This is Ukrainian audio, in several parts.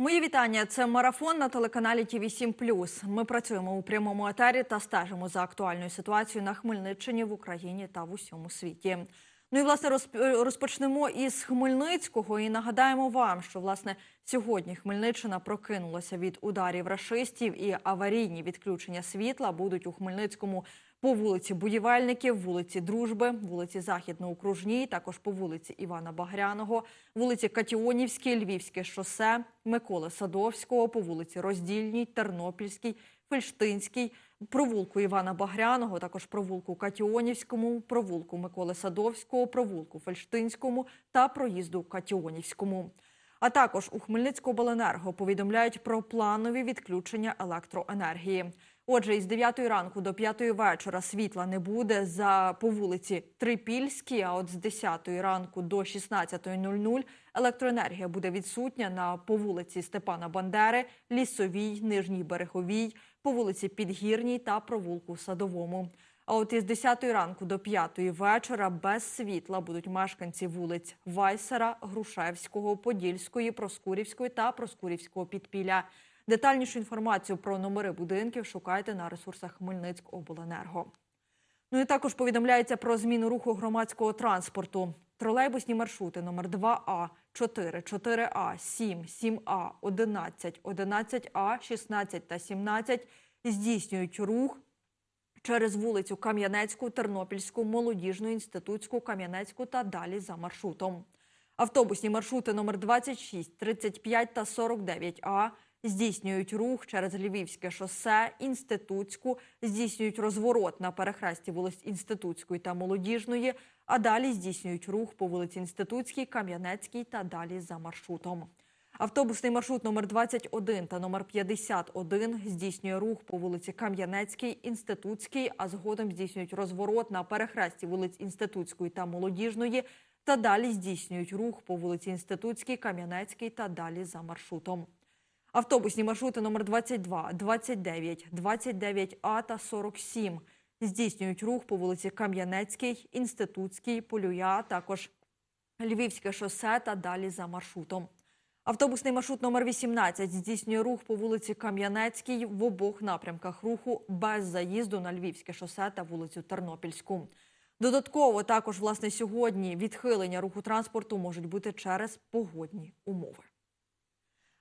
Мої вітання. Це марафон на телеканалі ТВ 7 Ми працюємо у прямому етері та стежимо за актуальною ситуацією на Хмельниччині, в Україні та в усьому світі. Ну і власне розп- розпочнемо із Хмельницького і нагадаємо вам, що власне сьогодні Хмельниччина прокинулася від ударів рашистів і аварійні відключення світла будуть у Хмельницькому по вулиці Будівельників, вулиці Дружби, вулиці Західно-Окружній, також по вулиці Івана Багряного, вулиці Катіонівській, Львівське шосе, Миколи Садовського, по вулиці Роздільній, Тернопільській, Фельштинській, провулку Івана Багряного, також провулку Катіонівському, провулку Миколи Садовського, провулку Фельштинському та проїзду Катіонівському. А також у Хмельницькобленерго повідомляють про планові відключення електроенергії. Отже, із 9 ранку до 5 вечора світла не буде за по вулиці Трипільській, а от з 10 ранку до 16.00 електроенергія буде відсутня на по вулиці Степана Бандери, Лісовій, Нижній Береговій, по вулиці Підгірній та провулку Садовому. А от із 10 ранку до 5 вечора без світла будуть мешканці вулиць Вайсера, Грушевського, Подільської, Проскурівської та Проскурівського підпілля. Детальнішу інформацію про номери будинків шукайте на ресурсах Хмельницькобленерго. Ну і також повідомляється про зміну руху громадського транспорту. Тролейбусні маршрути номер 2А, 4, 4А, 7, 7А, 11, 11А, 16 та 17 здійснюють рух через вулицю Кам'янецьку, Тернопільську, Молодіжну, Інститутську, Кам'янецьку та далі за маршрутом. Автобусні маршрути номер 26, 35 та 49А здійснюють рух через Львівське шосе, Інститутську, здійснюють розворот на перехресті вулиць Інститутської та Молодіжної, а далі здійснюють рух по вулиці Інститутській, Кам'янецькій та далі за маршрутом. Автобусний маршрут номер 21 та номер 51 здійснює рух по вулиці Кам'янецькій, Інститутській, а згодом здійснюють розворот на перехресті вулиць Інститутської та Молодіжної, та далі здійснюють рух по вулиці Інститутській, Кам'янецькій та далі за маршрутом. Автобусні маршрути номер 22, 29, 29А та 47 здійснюють рух по вулиці Кам'янецькій, Інститутській, Полюя, також Львівське шосе та далі за маршрутом. Автобусний маршрут номер 18 здійснює рух по вулиці Кам'янецькій в обох напрямках руху без заїзду на Львівське шосе та вулицю Тернопільську. Додатково також власне сьогодні відхилення руху транспорту можуть бути через погодні умови.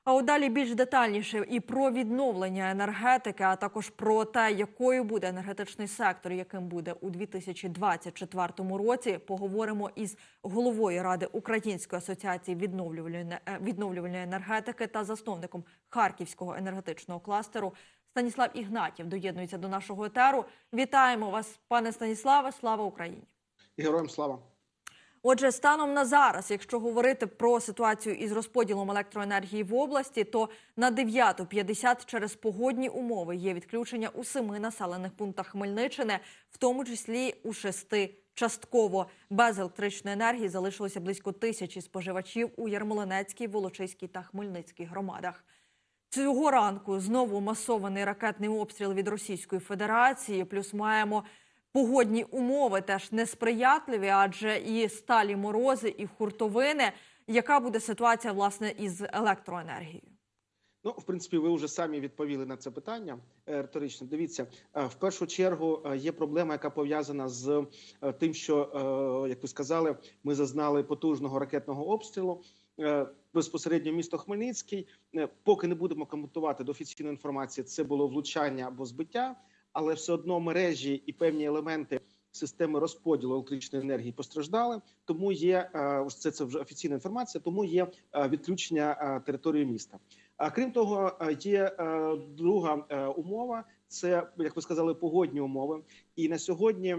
А от далі більш детальніше і про відновлення енергетики, а також про те, якою буде енергетичний сектор, яким буде у 2024 році. Поговоримо із головою ради Української асоціації відновлювальної е, відновлювальної енергетики та засновником Харківського енергетичного кластеру. Станіслав Ігнатів доєднується до нашого етеру. Вітаємо вас, пане Станіславе. Слава Україні! Героям слава. Отже, станом на зараз, якщо говорити про ситуацію із розподілом електроенергії в області, то на 9.50 через погодні умови є відключення у семи населених пунктах Хмельниччини, в тому числі у шести. Частково без електричної енергії залишилося близько тисячі споживачів у Ярмолинецькій, Волочиській та Хмельницькій громадах. Цього ранку знову масований ракетний обстріл від Російської Федерації. Плюс маємо погодні умови теж несприятливі, адже і сталі морози, і хуртовини. Яка буде ситуація власне із електроенергією? Ну, в принципі, ви вже самі відповіли на це питання е, риторично. Дивіться, е, в першу чергу е, є проблема, яка пов'язана з тим, що, як ви сказали, ми зазнали потужного ракетного обстрілу. Безпосередньо місто Хмельницький. Поки не будемо коментувати до офіційної інформації, це було влучання або збиття, але все одно мережі і певні елементи системи розподілу електричної енергії постраждали. Тому є е, це, це вже офіційна інформація. Тому є е, відключення е, території міста. А крім того, є друга умова. Це як ви сказали, погодні умови. І на сьогодні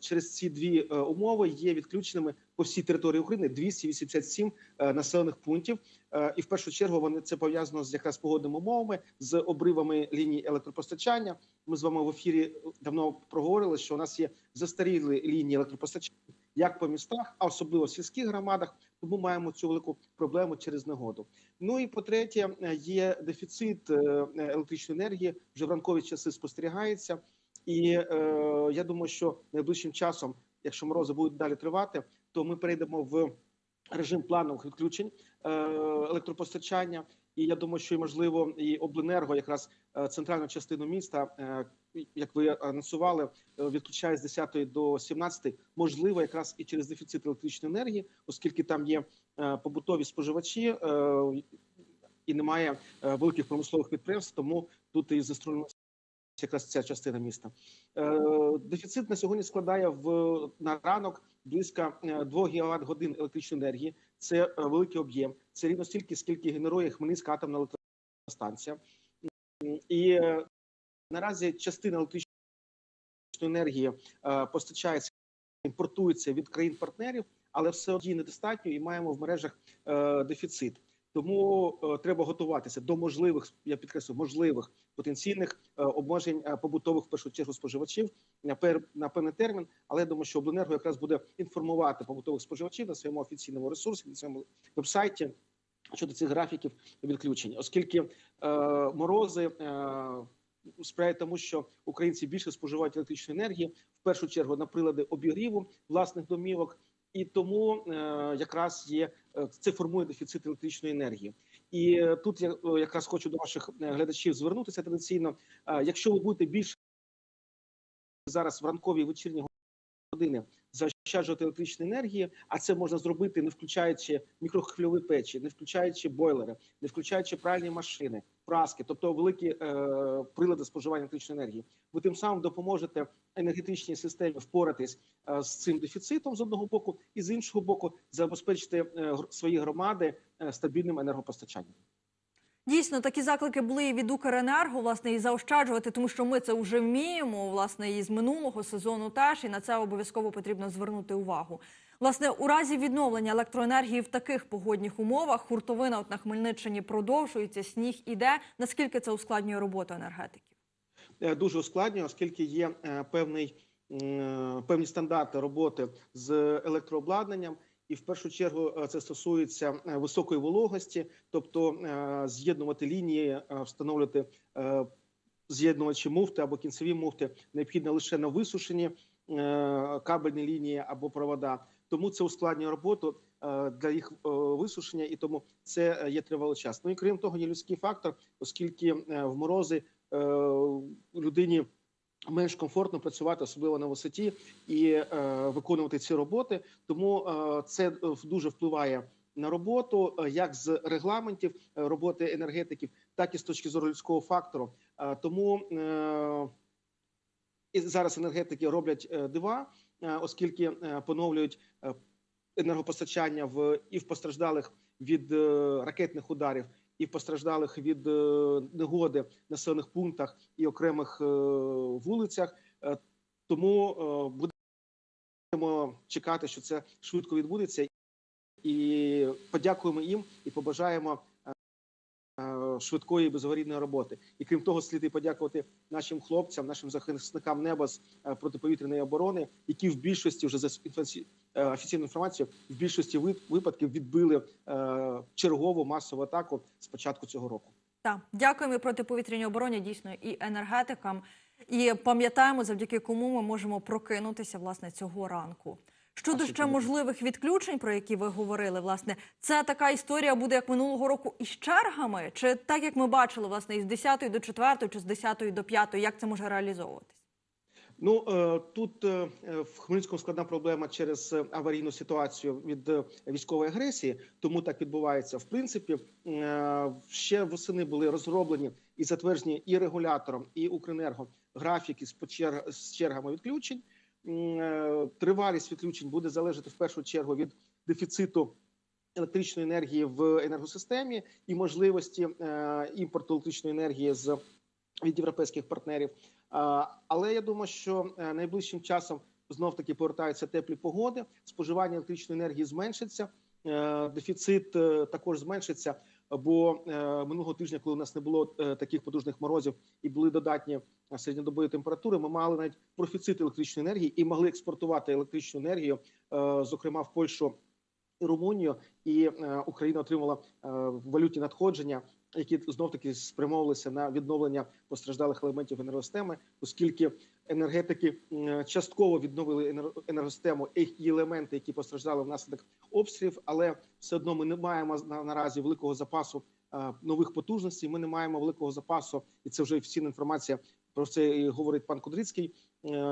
через ці дві е, умови є відключеними по всій території України 287 е, населених пунктів. Е, І в першу чергу вони це пов'язано з якраз погодними умовами, з обривами ліній електропостачання. Ми з вами в ефірі давно проговорили, що у нас є застарілі лінії електропостачання як по містах, а особливо в сільських громадах. Тому маємо цю велику проблему через негоду. Ну і по третє, є дефіцит е, електричної енергії вже в ранкові часи спостерігається, і е, я думаю, що найближчим часом, якщо морози будуть далі тривати, то ми перейдемо в режим планових відключень е, електропостачання. І я думаю, що і можливо і обленерго, якраз е, центральну частину міста, е, як ви анонсували, е, відключає з 10 до 17, можливо, якраз і через дефіцит електричної енергії, оскільки там є побутові споживачі і немає великих промислових підприємств, тому тут і застроєнася якраз ця частина міста. Е, Дефіцит на сьогодні складає в на ранок близько е, 2 гігават годин електричної енергії. Це е, великий об'єм. Це рівно стільки, скільки генерує Хмельницька атомна електростанція. І е, наразі частина електричної енергії е, постачається, імпортується від країн-партнерів, але все одно недостатньо і маємо в мережах е, дефіцит. Тому е, треба готуватися до можливих, я підкреслю, можливих потенційних е, обмежень е, побутових в першу чергу споживачів на пер на певний термін. Але я думаю, що обленерго якраз буде інформувати побутових споживачів на своєму офіційному ресурсі, на своєму вебсайті щодо цих графіків відключень, оскільки е, морози. Е, Сприяє тому, що українці більше споживають електричної енергії в першу чергу на прилади обігріву власних домівок, і тому е, якраз є е, це формує дефіцит електричної енергії. І е, тут я якраз хочу до ваших глядачів звернутися традиційно. Якщо ви будете більше зараз в ранкові і вечірні години заощаджувати електричної енергії, а це можна зробити, не включаючи мікрохвильові печі, не включаючи бойлери, не включаючи пральні машини, праски, тобто великі е, прилади споживання електричної енергії. Ви тим самим допоможете енергетичній системі впоратись е, з цим дефіцитом з одного боку, і з іншого боку, забезпечити е, свої громади е, стабільним енергопостачанням. Дійсно, такі заклики були і від Укренерго, власне, і заощаджувати, тому що ми це вже вміємо, власне, і з минулого сезону теж, і на це обов'язково потрібно звернути увагу. Власне, у разі відновлення електроенергії в таких погодних умовах хуртовина от на Хмельниччині продовжується, сніг іде. Наскільки це ускладнює роботу енергетиків? Е, дуже ускладнює, оскільки є е, певний певні стандарти роботи з електрообладнанням. І в першу чергу е, це стосується е, високої вологості, тобто е, з'єднувати лінії, е, встановлювати е, з'єднувачі муфти або кінцеві муфти необхідно лише на висушені е, кабельні лінії або провода. Тому це ускладнює роботу е, для їх е, висушення, і тому це є тривалий час. Ну і крім того, є людський фактор, оскільки е, в морози людині менш комфортно працювати, особливо на висоті, і виконувати ці роботи. Тому це дуже впливає на роботу, як з регламентів роботи енергетиків, так і з точки зору людського фактору. Е, тому зараз енергетики роблять дива, оскільки е, поновлюють е, енергопостачання в і в постраждалих від е, ракетних ударів, і в постраждалих від е, негоди населених пунктах і окремих е, вулицях. Е, Тому е, будемо чекати, що це швидко відбудеться, і подякуємо їм і побажаємо е, е, швидкої і безаварійної роботи. І крім того, слід і подякувати нашим хлопцям, нашим захисникам неба з е, протиповітряної оборони, які в більшості вже за е, офіційною в більшості випадків відбили е, чергову масову атаку з початку цього року. Так, дякуємо і протиповітряній обороні, дійсно, і енергетикам. І пам'ятаємо, завдяки кому ми можемо прокинутися власне цього ранку. Щодо ще можливих відключень, про які ви говорили, власне, це така історія буде як минулого року із чергами, чи так як ми бачили, власне, із 10 до 4, чи з 10 до 5, як це може реалізовуватись? Ну е, тут е, в Хмельницькому складна проблема через е, аварійну ситуацію від військової агресії, тому так відбувається. В принципі, ще восени були розроблені і затверджені і регулятором, і Укренерго графіки з чергами відключень. Е, Тривалість відключень буде залежати в першу чергу від дефіциту електричної енергії в енергосистемі і можливості е, імпорту електричної енергії з від європейських партнерів. Але я думаю, що е, найближчим часом знов таки повертаються теплі погоди. Споживання електричної енергії зменшиться, е, дефіцит е, також зменшиться. Бо е, минулого тижня, коли у нас не було е, таких потужних морозів і були додатні е, середньодобові температури, ми мали навіть профіцит електричної енергії і могли експортувати електричну енергію, е, зокрема в Польщу і Румунію. І е, Україна отримала е, валютні надходження які знов таки спрямовувалися на відновлення постраждалих елементів енергосистеми, оскільки енергетики частково відновили енер- енергосистему і елементи, які постраждали внаслідок обстрілів, але все одно ми не маємо наразі великого запасу е, нових потужностей. Ми не маємо великого запасу, і це вже офіційна інформація. Про це і говорить пан Кудрицький, е, е,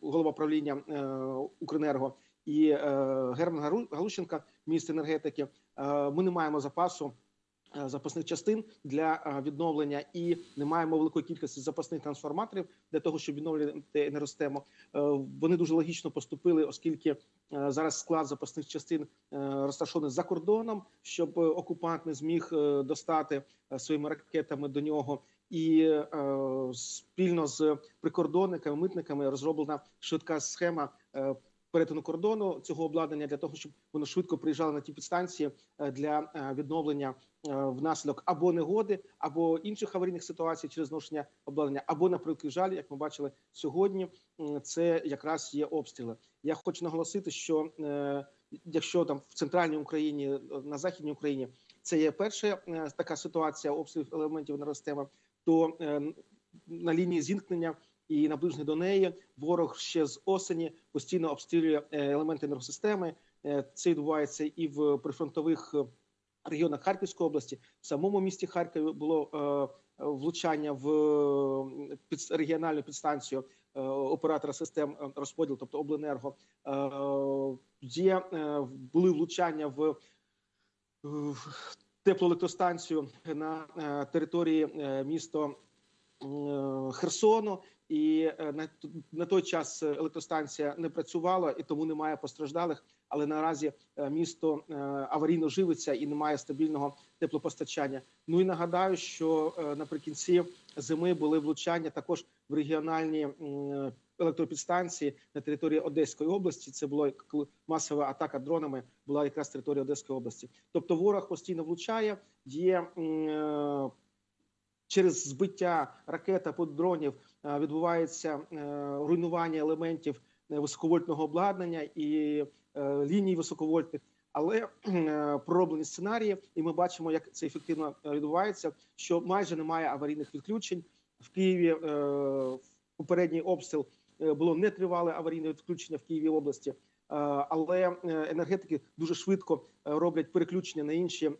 голова правління Укренерго, і Герман Галущенка, міністр енергетики. Ми не маємо запасу запасних частин для е, відновлення і не маємо великої кількості запасних трансформаторів для того, щоб відновлювати енергосистему. Е, Вони дуже логічно поступили, оскільки е, зараз склад запасних частин е, розташований за кордоном, щоб е, окупант не зміг е, достати е, своїми ракетами до нього. І е, спільно з прикордонниками, митниками розроблена швидка схема е, перетину кордону цього обладнання для того, щоб воно швидко приїжджало на ті підстанції е, для е, відновлення е, внаслідок або негоди, або інших аварійних ситуацій через зношення обладнання, або на жаль, як ми бачили сьогодні, це якраз є обстріли. Я хочу наголосити, що якщо там в центральній Україні, на західній Україні це є перша така ситуація обстрілів елементів енергосистеми, то на лінії зіткнення і наближений до неї ворог ще з осені постійно обстрілює е, елементи енергосистеми. Е, Це відбувається і в прифронтових е, регіонах Харківської області. В самому місті Харкові було влучання в регіональну підстанцію оператора систем розподілу, тобто обленерго. Є були влучання в, теплоелектростанцію на території міста Херсону, і е, на, на той час електростанція не працювала, і тому немає постраждалих. Але наразі е, місто е, аварійно живиться і немає стабільного теплопостачання. Ну і нагадаю, що е, наприкінці зими були влучання також в регіональні електропідстанції на території Одеської області. Це була масова атака дронами. Була якраз територія Одеської області. Тобто ворог постійно влучає. Є е, через збиття ракет або дронів е, відбувається е, руйнування елементів е, високовольтного обладнання і ліній високовольтних. Але пророблені сценарії, і ми бачимо, як це ефективно відбувається. Що майже немає аварійних відключень в Києві. в Попередній обстріл було нетривале аварійне відключення в Києві області. Але енергетики дуже швидко роблять переключення на інші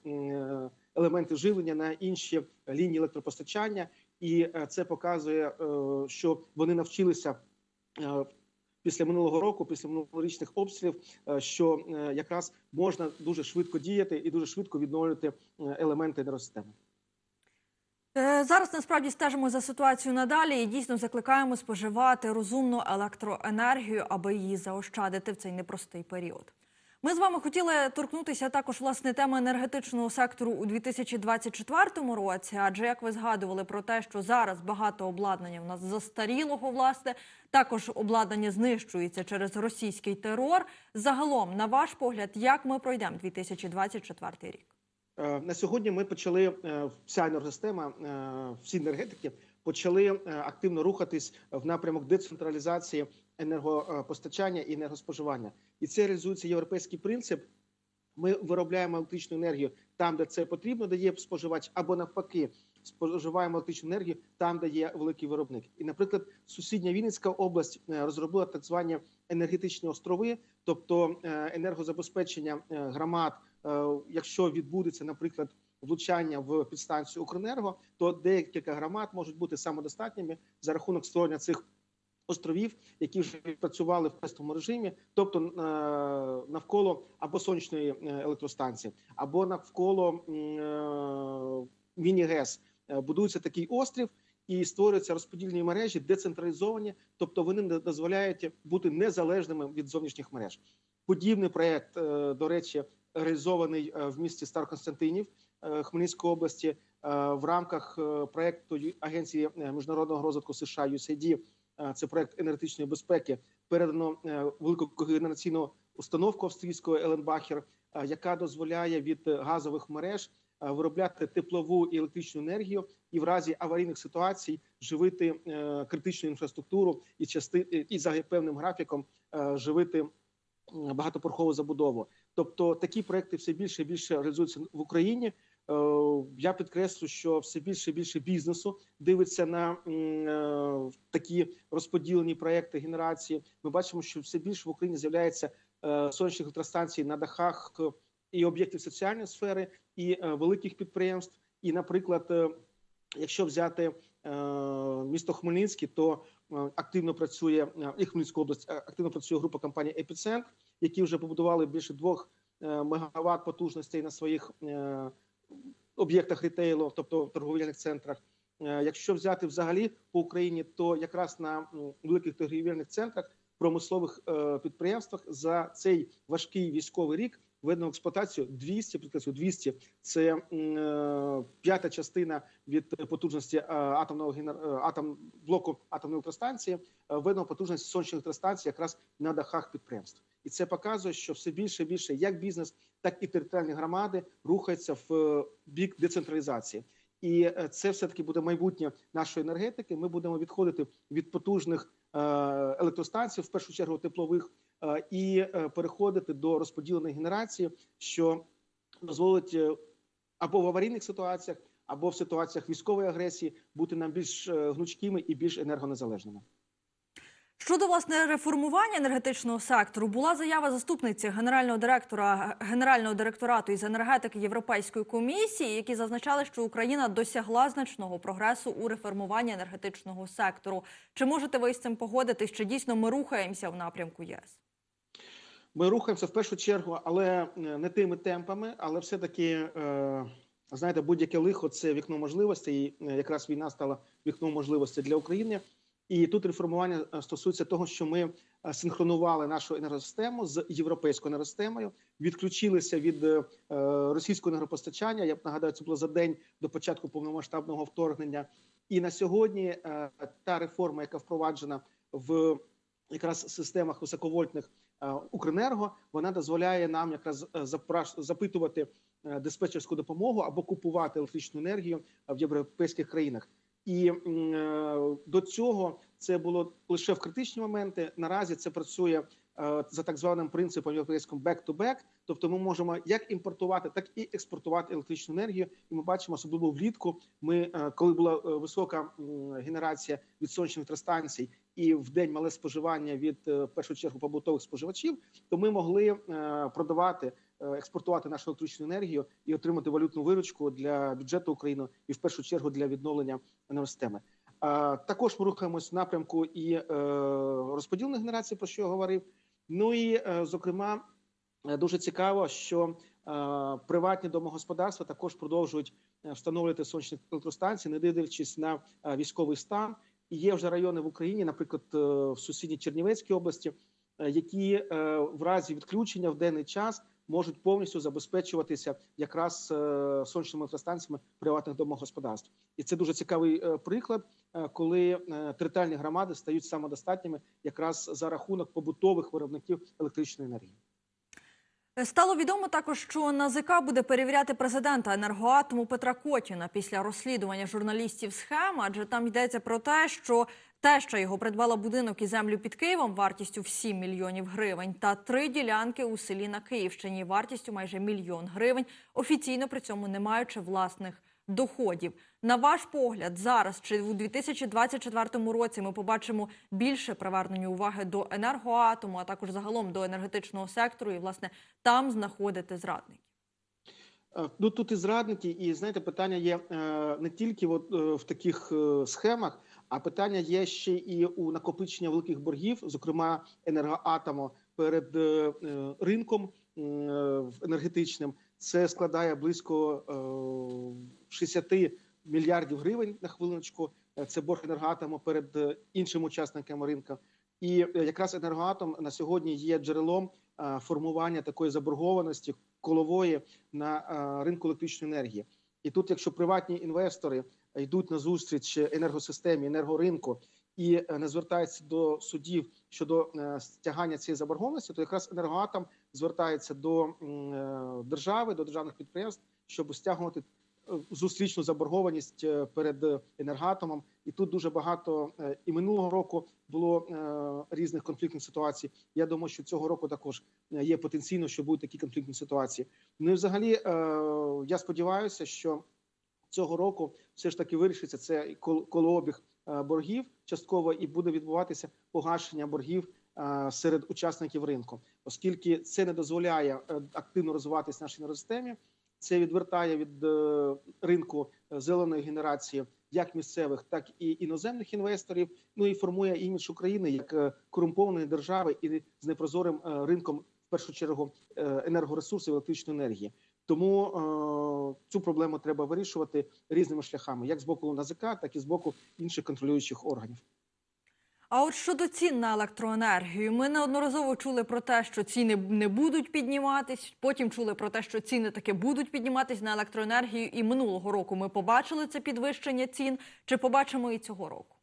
елементи живлення, на інші лінії електропостачання, і е, це показує, е, що вони навчилися е, після минулого року, після минулорічних обстрілів, що якраз можна дуже швидко діяти і дуже швидко відновлювати елементи енергосистеми. Зараз насправді стежимо за ситуацією надалі і дійсно закликаємо споживати розумну електроенергію, аби її заощадити в цей непростий період. Ми з вами хотіли торкнутися також власне теми енергетичного сектору у 2024 році. Адже як ви згадували про те, що зараз багато обладнання в нас застарілого, власне, також обладнання знищується через російський терор. Загалом, на ваш погляд, як ми пройдемо 2024 рік? Е, На сьогодні ми почали е, вся енергосистема, е, всі енергетики почали активно рухатись в напрямок децентралізації енергопостачання і енергоспоживання. І це реалізується європейський принцип. Ми виробляємо електричну енергію там, де це потрібно, де є споживач, або навпаки, споживаємо електричну енергію там, де є великий виробник. І, наприклад, сусідня Вінницька область е, розробила так звані енергетичні острови, тобто е, енергозабезпечення е, громад. Якщо відбудеться, наприклад, влучання в підстанцію Укренерго, то декілька громад можуть бути самодостатніми за рахунок створення цих островів, які вже працювали в тестовому режимі, тобто е, навколо або сонячної е, електростанції, або навколо е, міні-ГЕС Е, будується такий острів. І створюються розподільні мережі, децентралізовані, тобто вони не дозволяють бути незалежними від зовнішніх мереж. Подібний проект, до речі, реалізований в місті Староконстантинів Хмельницької області в рамках проекту Агенції міжнародного розвитку США USAID. Е, Це проект енергетичної безпеки. Передано е, велику когенераційну установку австрійського Еленбахер, е, яка дозволяє від газових мереж виробляти теплову і електричну енергію, і в разі аварійних ситуацій живити критичну інфраструктуру і части і за певним графіком живити багатопорхову забудову. Тобто такі проекти все більше і більше реалізуються в Україні. Е, я підкреслю, що все більше і більше бізнесу дивиться на е, такі розподілені проекти генерації. Ми бачимо, що все більше в Україні з'являється е, сонячних електростанцій на дахах і об'єктів соціальної сфери, і великих підприємств. І, наприклад, якщо взяти місто Хмельницький, то активно працює і Хмельницька область, активно працює група компаній Епіцентр, які вже побудували більше двох мегаватт потужностей на своїх об'єктах рітейлу, тобто в торговельних центрах. Е, Якщо взяти взагалі по Україні, то якраз на великих торгівельних центрах, промислових е, підприємствах за цей важкий військовий рік введено в експлуатацію 200, підкреслю, 200 – це е, п'ята частина від потужності е, атомного генер... е, атом блоку атомної електростанції. Введено потужність сонячних електростанцій якраз на дахах підприємств, і це показує, що все більше і більше як бізнес, так і територіальні громади рухаються в бік децентралізації. І це все таки буде майбутнє нашої енергетики. Ми будемо відходити від потужних електростанцій, в першу чергу теплових, і е, переходити до розподіленої генерації, що дозволить е, або в аварійних ситуаціях, або в ситуаціях військової агресії бути нам більш е, гнучкими і більш енергонезалежними. Щодо власне реформування енергетичного сектору, була заява заступниці генерального директора генерального директорату із енергетики Європейської комісії, які зазначали, що Україна досягла значного прогресу у реформуванні енергетичного сектору. Чи можете ви з цим погодитись? Чи дійсно ми рухаємося в напрямку ЄС? Ми рухаємося в першу чергу, але е, не тими темпами, але все таки. Е... Знаєте, будь-яке лихо це вікно можливостей. І е, якраз війна стала вікном можливостей для України. І тут реформування стосується того, що ми синхронували нашу енергосистему з європейською енергосистемою, відключилися від російського енергопостачання. Я б нагадаю, це було за день до початку повномасштабного вторгнення. І на сьогодні та реформа, яка впроваджена в якраз системах високовольтних Укренерго, вона дозволяє нам якраз е, запитувати е, диспетчерську допомогу або купувати електричну енергію в європейських країнах. І е, до цього це було лише в критичні моменти. Наразі це працює е, за так званим принципом європейським back-to-back. Тобто, ми можемо як імпортувати, так і експортувати електричну енергію. І ми бачимо, особливо влітку. Ми е, коли була е, висока генерація від сонячних електростанцій і в день мале споживання від е, в першу чергу побутових споживачів, то ми могли е, продавати. е, Експортувати нашу електричну енергію і отримати валютну виручку для бюджету України і в першу чергу для відновлення енергосистеми. Також ми рухаємось в напрямку і е, розподільної генерації, про що я говорив. Ну і е, зокрема, е, дуже цікаво, що е, приватні домогосподарства також продовжують встановлювати сонячні електростанції, не дивлячись на військовий стан. І є вже райони в Україні, наприклад, в сусідній Чернівецькій області, які в разі відключення в денний час можуть повністю забезпечуватися якраз е, сонячними електростанціями приватних домогосподарств, і це дуже цікавий е, приклад, е, коли територіальні громади стають самодостатніми якраз за рахунок побутових виробників електричної енергії. Стало відомо також, що НАЗК буде перевіряти президента енергоатому Петра Котіна після розслідування журналістів схем, адже там йдеться про те, що те, що його придбала будинок і землю під Києвом вартістю в 7 мільйонів гривень, та три ділянки у селі на Київщині вартістю майже мільйон гривень, офіційно при цьому не маючи власних доходів. На ваш погляд, зараз чи у 2024 році ми побачимо більше привернення уваги до енергоатому, а також загалом до енергетичного сектору, і власне там знаходити зрадників. Е, Ну тут і зрадники, і знаєте, питання є е, не тільки от, е, в таких схемах, а питання є ще і у накопичення великих боргів, зокрема енергоатому перед ринком енергетичним. Це складає близько е, 60 мільярдів гривень на хвилиночку. Е, Це борг енергоатому перед е, іншими учасниками ринку. І е, якраз енергоатом на сьогодні є джерелом е, формування такої заборгованості колової на е, ринку електричної енергії. І тут, якщо приватні інвестори йдуть на зустріч енергосистемі, енергоринку і е, не звертаються до судів щодо е, стягання цієї заборгованості, то якраз енергоатом звертається до е, держави, до державних підприємств, щоб стягувати зустрічну заборгованість перед е, енергоатомом. І тут дуже багато і минулого року було різних конфліктних ситуацій. Я думаю, що цього року також є потенційно, що будуть такі конфліктні ситуації. Ну і взагалі, я сподіваюся, що цього року все ж таки вирішиться це кол- колообіг боргів частково і буде відбуватися погашення боргів е, серед учасників ринку, оскільки це не дозволяє е, активно розвиватися нашій енергосистемі. Це відвертає від е, ринку е, зеленої генерації як місцевих, так і іноземних інвесторів. Ну і формує імідж України як е, корумпованої держави і з непрозорим е, ринком, в першу чергу, е, енергоресурсів електричної енергії. Тому е, цю проблему треба вирішувати різними шляхами, як з боку НАЗК, так і з боку інших контролюючих органів. А от щодо цін на електроенергію, ми неодноразово чули про те, що ціни не будуть підніматись. Потім чули про те, що ціни таки будуть підніматись на електроенергію. І минулого року ми побачили це підвищення цін. Чи побачимо і цього року?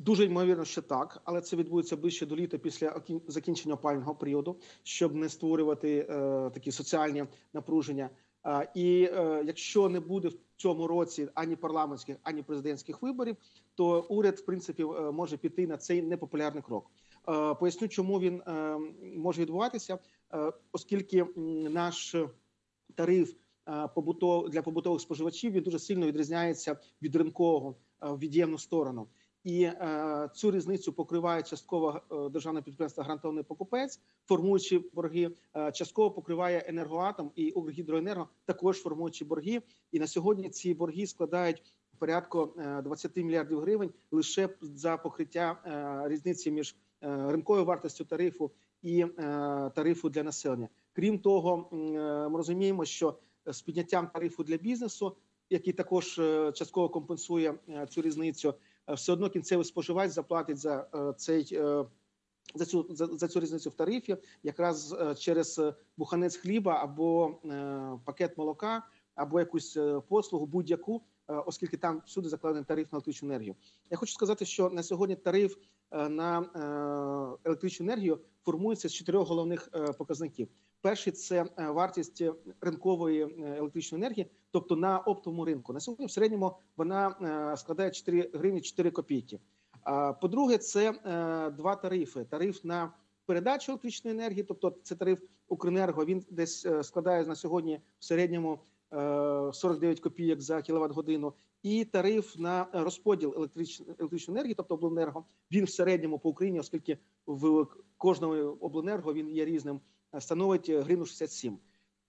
Дуже ймовірно, що так, але це відбудеться ближче до літа після закінчення опального періоду, щоб не створювати е, такі соціальні напруження. Е, і е, якщо не буде в цьому році ані парламентських, ані президентських виборів, то уряд, в принципі, е, може піти на цей непопулярний крок. Е, поясню, чому він е, може відбуватися, е, оскільки наш тариф е, побутов для побутових споживачів він дуже сильно відрізняється від ринкового е, в від'ємну сторону. І е, цю різницю покриває частково е, державне підприємство гарантований покупець, формуючи борги, е, частково покриває енергоатом і Укргідроенерго, також формуючи борги. І на сьогодні ці борги складають порядку е, 20 мільярдів гривень лише за покриття е, різниці між е, ринковою вартістю тарифу і е, тарифу для населення. Крім того, е, ми розуміємо, що з підняттям тарифу для бізнесу, який також е, частково компенсує е, цю різницю, е, все одно кінцевий споживач заплатить за е, цей. е, За цю за, за цю різницю в тарифі, якраз е, через е, буханець хліба або е, пакет молока, або якусь е, послугу, будь-яку, е, оскільки там всюди закладений тариф на електричну енергію. Я хочу сказати, що на сьогодні тариф е, на е, електричну енергію формується з чотирьох головних е, показників. Перший це е, вартість е, ринкової е, електричної енергії, тобто на оптовому ринку. На сьогодні в середньому вона е, складає 4 гривні 4 копійки. По-друге, це е, два тарифи: тариф на передачу електричної енергії, тобто це тариф Укренерго. Він десь е, складає на сьогодні в середньому е, 49 копійок за кіловат годину. І тариф на розподіл електричної електричної енергії, тобто обленерго, він в середньому по Україні, оскільки в кожного обленерго він є різним, становить гривну 67.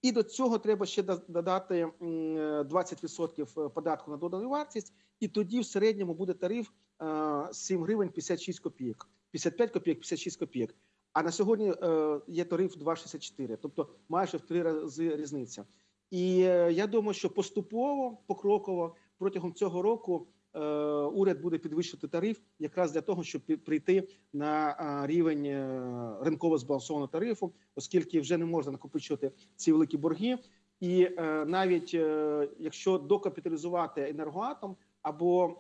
І до цього треба ще додати м, е, 20% податку на додану вартість, і тоді в середньому буде тариф е, 7 гривень 56 копійок, 55 копійок, 56 копійок. А на сьогодні е, є тариф 2,64, тобто майже в три рази різниця. І е, я думаю, що поступово, покроково протягом цього року е, уряд буде підвищити тариф якраз для того, щоб прийти на е, рівень е, ринково збалансованого тарифу, оскільки вже не можна накопичувати ці великі борги. І е, навіть е, якщо докапіталізувати енергоатом або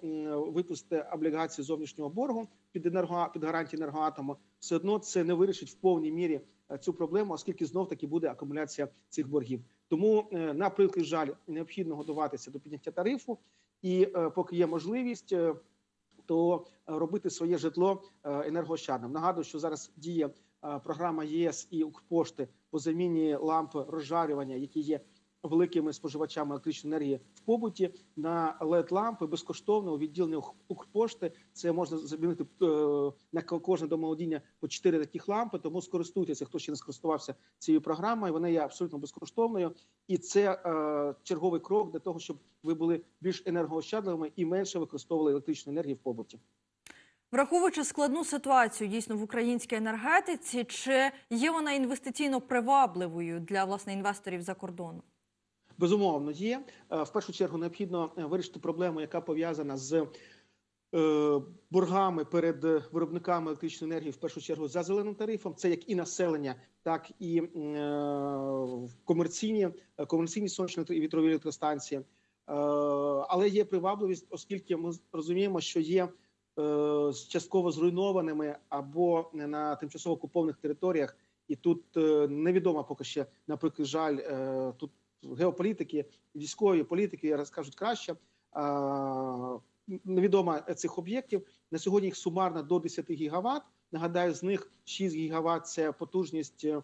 випустити облігації зовнішнього боргу під енерго під гарантії енергоатому, все одно це не вирішить в повній мірі е, цю проблему, оскільки знов таки буде акумуляція цих боргів. Тому е, на прикрий жаль необхідно готуватися до підняття тарифу, і е, поки є можливість. е, то е, робити своє житло енергоощадним. Нагадую, що зараз діє програма єС і Укрпошти по заміні ламп розжарювання, які є великими споживачами електричної енергії побуті на led лампи безкоштовно у відділенні Ук- Укрпошти. Це можна замінити е, на ко- кожне домоволодіння по 4 таких лампи. Тому скористуйтеся, хто ще не скористувався цією програмою. Вона є абсолютно безкоштовною, і це е, черговий крок для того, щоб ви були більш енергоощадливими і менше використовували електричну енергію в побуті. Враховуючи складну ситуацію дійсно в українській енергетиці, чи є вона інвестиційно привабливою для власне інвесторів за кордону? Безумовно, є Е, в першу чергу необхідно е, вирішити проблему, яка пов'язана з е, боргами перед виробниками електричної енергії, в першу чергу за зеленим тарифом. Це як і населення, так і комерційні комерційні сонячні і вітрові електростанції. Але є привабливість, оскільки ми розуміємо, що є частково зруйнованими або на тимчасово окупованих територіях, і тут невідомо поки ще, наприклад, жаль, тут геополітики, військові політики розкажуть краще. Невідомо цих об'єктів на сьогодні їх сумарно до 10 гігават. Нагадаю, з них 6 гігават – це потужність е,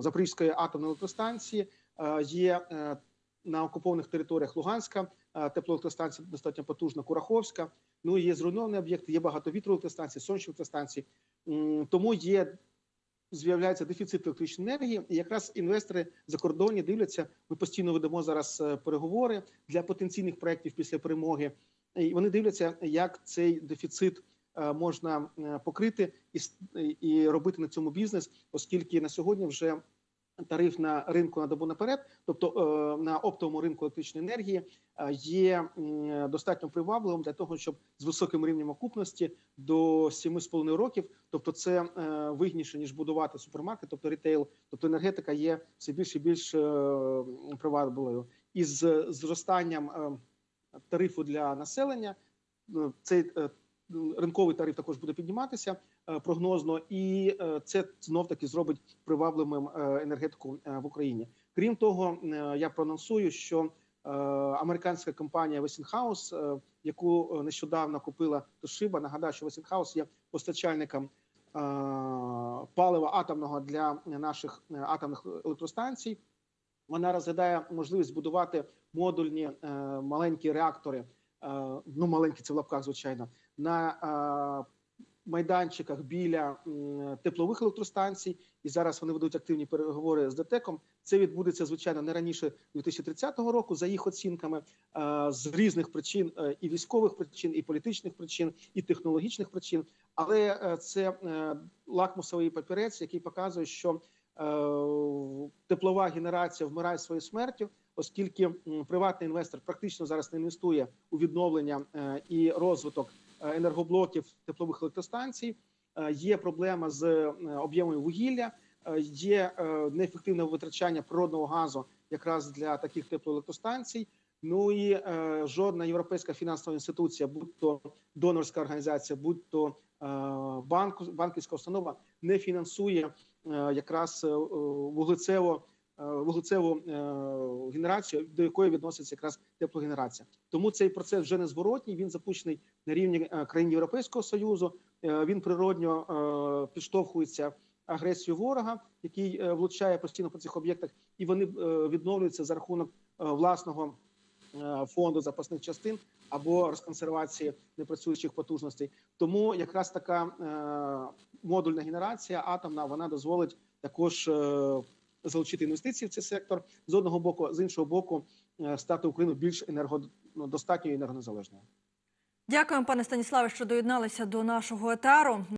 Запорізької атомної електростанції. Е, є е, на окупованих територіях Луганська теплоелектростанція достатньо потужна, Кураховська. Ну є зруйновані об'єкти, є багато вітроелектростанцій, сонячних електростанцій. Тому є з'являється дефіцит електричної енергії, і якраз інвестори закордонні дивляться. Ми постійно ведемо зараз е, переговори для потенційних проєктів після перемоги. І вони дивляться, як цей дефіцит е, можна е, покрити і, і робити на цьому бізнес, оскільки на сьогодні вже тариф на ринку на добу наперед, тобто е, на оптовому ринку електричної енергії, е, є достатньо привабливим для того, щоб з високим рівнем окупності до 7,5 років, тобто це е, вигідніше ніж будувати супермаркет, тобто рітейл, тобто енергетика є все більш і більш привабливою. І з зростанням тарифу для населення цей ринковий тариф також буде підніматися прогнозно, і е, це знов таки зробить привабливим е, енергетику е, в Україні. Крім того, е, я проанонсую, що е, американська компанія Westinghouse, е, яку е, нещодавно купила Toshiba, нагадаю, що Westinghouse є постачальником е, палива атомного для наших е, атомних електростанцій. Вона розглядає можливість збудувати модульні е, маленькі реактори. е, Ну, маленькі це в лапках, звичайно, на е, майданчиках біля теплових електростанцій. І зараз вони ведуть активні переговори з ДТЕКом. Це відбудеться звичайно не раніше 2030 року, за їх оцінками, е, з різних причин е, і військових причин, і політичних причин, і технологічних причин. Але е, це лакмусовий папірець, який показує, що теплова генерація вмирає своєю смертю, оскільки приватний інвестор практично зараз не інвестує у відновлення і розвиток енергоблоків теплових електростанцій. Е, Є проблема з е, об'ємом вугілля, е, є е, неефективне витрачання природного газу якраз для таких теплоелектростанцій. Ну і е, жодна європейська фінансова інституція, будь то донорська організація, будь то е, банк, банківська установа, не фінансує е, якраз е, вуглецево е, вуглецеву е, генерацію, до якої відноситься якраз теплогенерація. Тому цей процес вже незворотній. Він запущений на рівні е, країн Європейського союзу. Е, Він природньо е, підштовхується агресією ворога, який е, влучає постійно по цих об'єктах, і вони е, відновлюються за рахунок е, власного е, фонду запасних частин або розконсервації непрацюючих потужностей. Тому якраз така е, модульна генерація атомна вона дозволить також е, залучити інвестиції в цей сектор з одного боку, з іншого боку, е, стати Україну більш енергодостатньою і енергонезалежною. Дякуємо, пане Станіславе, що доєдналися до нашого етеру.